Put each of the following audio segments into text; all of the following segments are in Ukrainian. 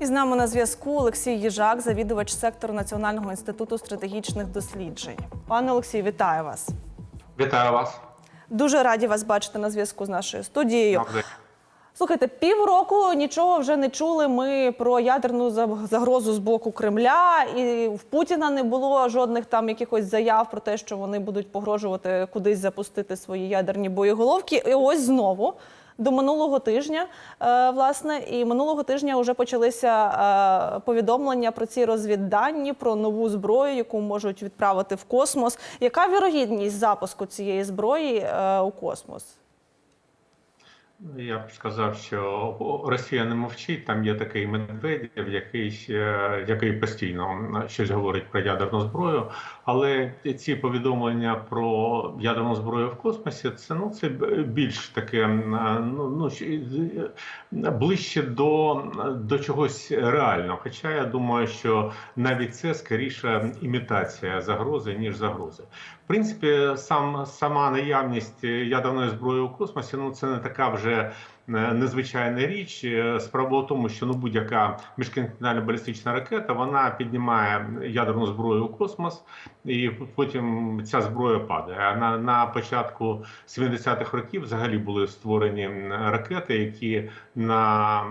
І з нами на зв'язку Олексій Їжак, завідувач сектору Національного інституту стратегічних досліджень. Пане Олексій, вітаю вас. Вітаю вас. Дуже раді вас бачити на зв'язку з нашою студією. Добре. Слухайте, півроку нічого вже не чули ми про ядерну загрозу з боку Кремля, і в Путіна не було жодних там якихось заяв про те, що вони будуть погрожувати кудись запустити свої ядерні боєголовки. І ось знову. До минулого тижня, е, власне, і минулого тижня вже почалися е, повідомлення про ці розвіддані, про нову зброю, яку можуть відправити в космос. Яка вірогідність запуску цієї зброї е, у космос? Я б сказав, що Росія не мовчить. Там є такий Медведєв, який, який постійно щось говорить про ядерну зброю. Але ці повідомлення про ядерну зброю в космосі це ну це більш таке ну, ну ближче до, до чогось реального. Хоча я думаю, що навіть це скоріше імітація загрози ніж загрози. В принципі, сам сама наявність ядерної зброї у космосі ну це не така вже е, незвичайна річ. Е, Справа в тому, що ну будь-яка міжконтинентальна балістична ракета вона піднімає ядерну зброю у космос, і потім ця зброя падає. На, на початку 70-х років взагалі були створені ракети, які на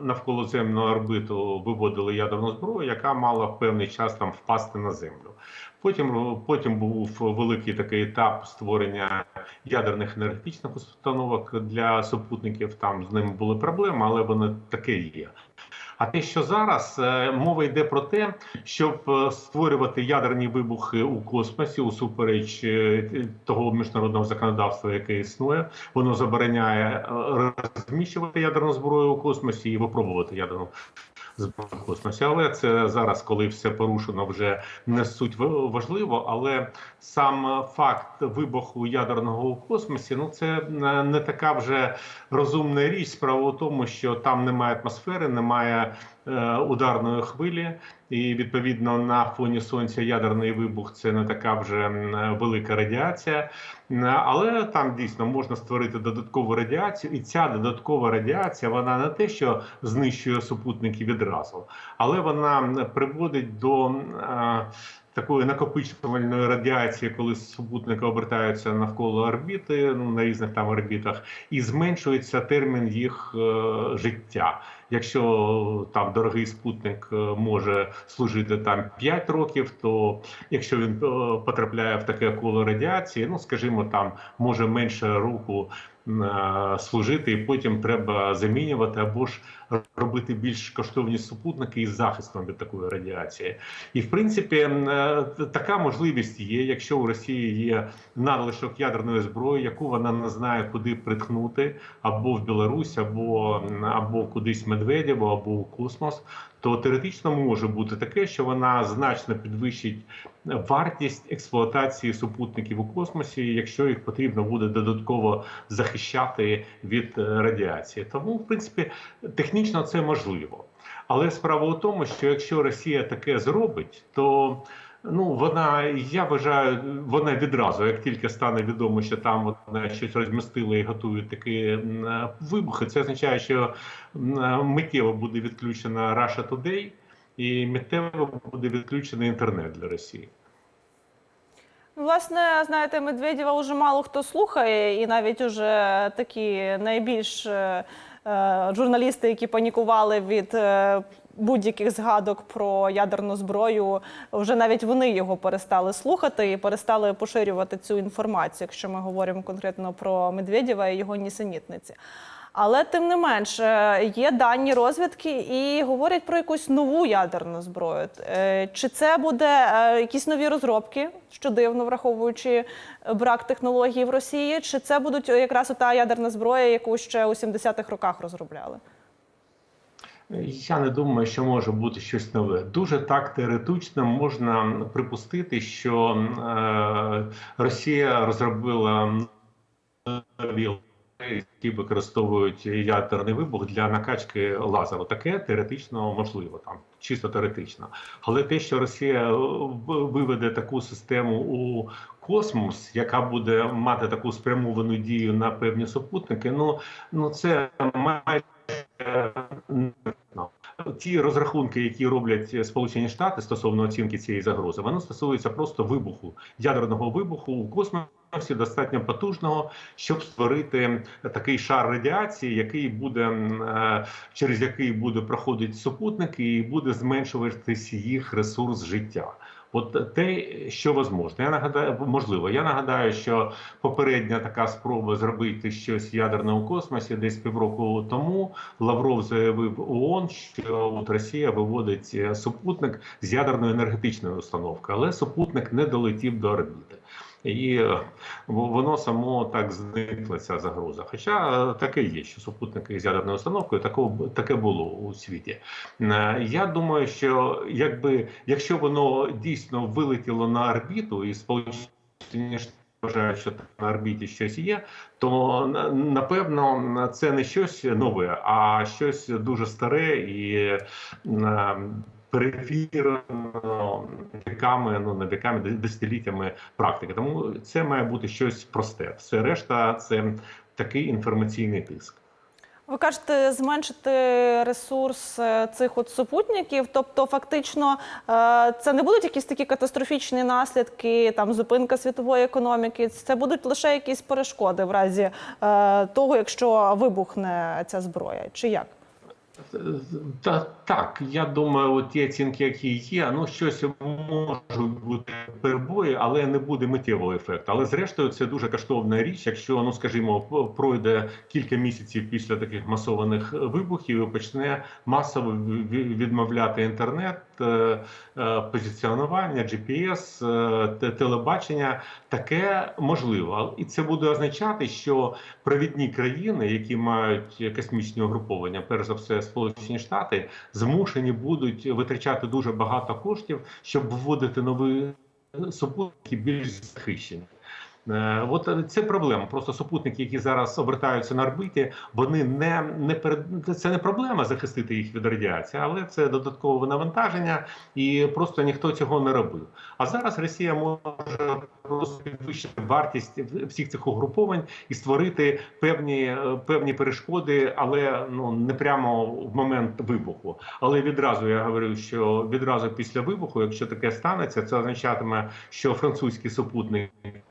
навколоземну орбиту виводили ядерну зброю, яка мала в певний час там впасти на землю. Потім потім був великий такий етап створення ядерних енергетичних установок для супутників. Там з ними були проблеми, але вони таке є. А те, що зараз е, мова йде про те, щоб е, створювати ядерні вибухи у космосі, усупереч е, того міжнародного законодавства, яке існує, воно забороняє розміщувати ядерну зброю у космосі і випробувати ядерну космосі. Але це зараз, коли все порушено, вже не суть важливо. Але сам факт вибуху ядерного у космосі, ну це е, не така вже розумна річ. Справа у тому, що там немає атмосфери, немає ударної хвилі, і відповідно на фоні сонця ядерний вибух це не така вже велика радіація. Але там дійсно можна створити додаткову радіацію, і ця додаткова радіація вона не те, що знищує супутники відразу, але вона приводить до. Такої накопичувальної радіації, коли супутники обертаються навколо орбіти, ну на різних там орбітах, і зменшується термін їх е, життя. Якщо там дорогий спутник е, може служити там 5 років, то якщо він е, потрапляє в таке коло радіації, ну скажімо, там може менше року служити, і потім треба замінювати або ж робити більш коштовні супутники із захистом від такої радіації. І в принципі, е, така можливість є, якщо у Росії є надлишок ядерної зброї, яку вона не знає, куди приткнути, або в Білорусь, або, або кудись Медведєво, або у космос. То теоретично може бути таке, що вона значно підвищить вартість експлуатації супутників у космосі, якщо їх потрібно буде додатково захищати від е, радіації. Тому, в принципі, технічно це можливо. Але справа у тому, що якщо Росія таке зробить, то ну вона я вважаю, вона відразу, як тільки стане відомо, що там вона щось розмістила і готують такі е, вибухи, це означає, що е, миттєво буде відключена Russia Today і миттєво буде відключений інтернет для Росії. Власне, знаєте, Медведєва вже мало хто слухає, і навіть уже такі найбільш е, е, журналісти, які панікували від е, будь-яких згадок про ядерну зброю, вже навіть вони його перестали слухати і перестали поширювати цю інформацію, якщо ми говоримо конкретно про Медведєва і його нісенітниці. Але тим не менш е, є дані розвідки і говорять про якусь нову ядерну зброю. Е, Чи це буде е, якісь нові розробки, що дивно, враховуючи брак технологій в Росії, чи це будуть якраз та ядерна зброя, яку ще у 70-х роках розробляли? Я не думаю, що може бути щось нове. Дуже так теоретично можна припустити, що е, Росія розробила які використовують ядерний вибух для накачки лазеру. Таке теоретично можливо, там чисто теоретично. Але те, що Росія е, виведе таку систему у космос, яка буде мати таку спрямовану дію на певні супутники, ну ну це майже ті розрахунки, які роблять Сполучені Штати стосовно оцінки цієї загрози, воно стосується просто вибуху ядерного вибуху у космосі, достатньо потужного, щоб створити такий шар радіації, який буде е, через який буде проходити супутники, і буде зменшуватись їх ресурс життя. От те, що можливо. Я нагадаю, можливо, я нагадаю, що попередня така спроба зробити щось ядерне у космосі десь півроку тому Лавров заявив ООН, що от Росія виводить е, супутник з ядерної енергетичної установки, але супутник не долетів до орбіти. І е, воно само так зникла ця загроза. Хоча е, таке є, що супутники з ядерною установкою такого таке було у світі. Е, Я думаю, що якби якщо воно дійсно вилетіло на орбіту і сполучені вважають, що на орбіті щось є, то на- напевно це не щось нове, а щось дуже старе і перевірено віками, ну не віками, де- десятиліттями практики. Тому це має бути щось просте. Все решта це такий інформаційний тиск. Ви кажете, зменшити ресурс е, цих от супутників, тобто фактично е, це не будуть якісь такі катастрофічні наслідки, там зупинка світової економіки. Це будуть лише якісь перешкоди в разі е, того, якщо вибухне ця зброя, чи як? Та так, я думаю, от ті оцінки, які є, ну щось можуть бути перебої, але не буде миттєвого ефекту. Але зрештою, це дуже коштовна річ. Якщо ну скажімо, пройде кілька місяців після таких масованих вибухів, і почне масово ві- ві- відмовляти інтернет, позиціонування, GPS, е, телебачення, таке можливо. І це буде означати, що провідні країни, які мають космічні угруповання, перш за все Сполучені Штати, змушені будуть витрачати дуже багато коштів, щоб вводити нові супутники більш захищені. Е, От е, це проблема. Просто супутники, які зараз обертаються на орбіті, вони не, не перед це не проблема захистити їх від радіації, але це додаткове навантаження, і просто ніхто цього не робив. А зараз Росія може просто підвищити вартість всіх цих угруповань і створити певні, е, певні перешкоди, але ну не прямо в момент вибуху. Але відразу я говорю, що відразу після вибуху, якщо таке станеться, це означатиме, що французькі супутники,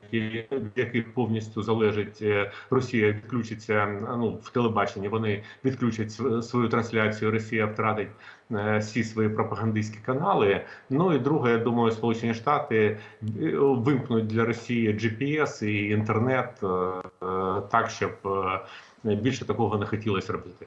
яких повністю залежить е, Росія, відключиться ну в телебаченні. Вони відключать свою трансляцію. Росія втратить е, всі свої пропагандистські канали. Ну і друге, я думаю, Сполучені Штати е, вимкнуть для Росії GPS і інтернет так, щоб більше такого не хотілося робити.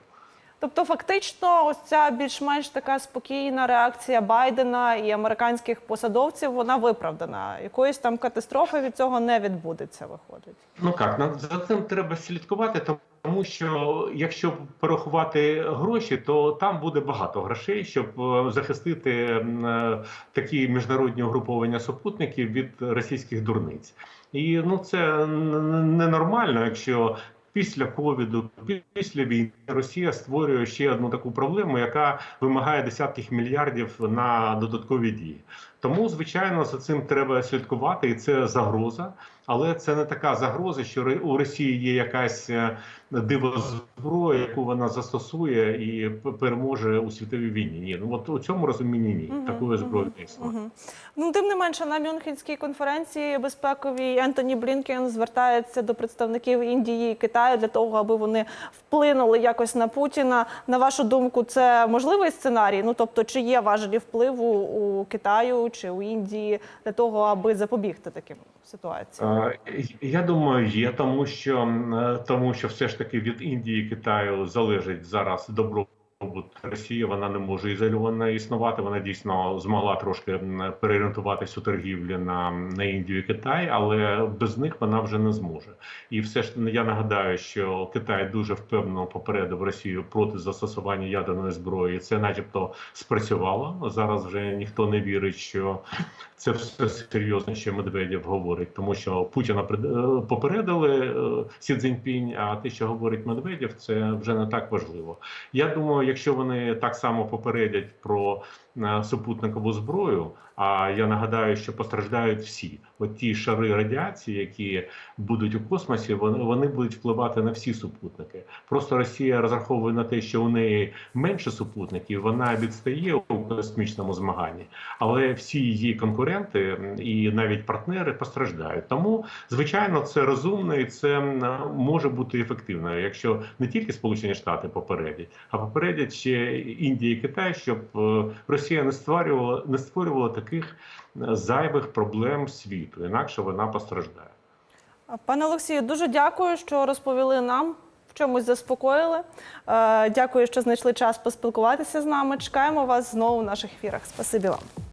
Тобто, фактично, ось ця більш-менш така спокійна реакція Байдена і американських посадовців, вона виправдана. Якоїсь там катастрофи від цього не відбудеться, виходить. Ну як за цим треба слідкувати, тому що якщо порахувати гроші, то там буде багато грошей, щоб е, захистити е, такі міжнародні угруповання супутників від російських дурниць. І ну це ненормально, якщо. Після ковіду, після війни Росія створює ще одну таку проблему, яка вимагає десятків мільярдів на додаткові дії. Тому, звичайно, за цим треба слідкувати, і це загроза. Але це не така загроза, що у Росії є якась е, дивозброя, яку вона застосує і переможе у світовій війні. Ні, ну от у цьому розумінні ні. Мгм, Такої зброї не існує. Мгм. Ну, тим не менше, на Мюнхенській конференції безпековій Ентоні Блінкен звертається до представників Індії і Китаю для того, аби вони вплинули якось на Путіна. На вашу думку, це можливий сценарій? Ну тобто, чи є важелі впливу у Китаю чи у Індії для того, аби запобігти таким ситуаціям? Е, Я думаю, є, тому що е, тому що все ж таки від Індії і Китаю залежить зараз добробут Росії. Вона не може ізольовано існувати. Вона дійсно змогла трошки переорієнтуватись у торгівлі на, на Індію і Китай, але без них вона вже не зможе. І все ж я нагадаю, що Китай дуже впевнено попередив Росію проти застосування ядерної зброї. Це, начебто, спрацювало. Зараз вже ніхто не вірить, що це все серйозно, що Медведєв говорить, тому що Путіна е, попередили е, Сі Цзіньпінь, а те, що говорить Медведєв, це вже не так важливо. Я думаю, якщо вони так само попередять про е, супутникову зброю, а я нагадаю, що постраждають всі. От ті шари радіації, які будуть у космосі, вони, вони будуть впливати на всі супутники. Просто Росія розраховує на те, що у неї менше супутників, вона відстає у космічному змаганні, але всі її конкуренти і навіть партнери постраждають. Тому, звичайно, це розумно і це може бути ефективно, якщо не тільки Сполучені Штати попередять, а попередять ще Індія і Китай, щоб е, Росія не створювала не створювала таких зайвих проблем світу, інакше вона постраждає. Пане Олексію, дуже дякую, що розповіли нам. В чомусь заспокоїли. Е, Дякую, що знайшли час поспілкуватися з нами. Чекаємо вас знову в наших ефірах. Спасибі вам.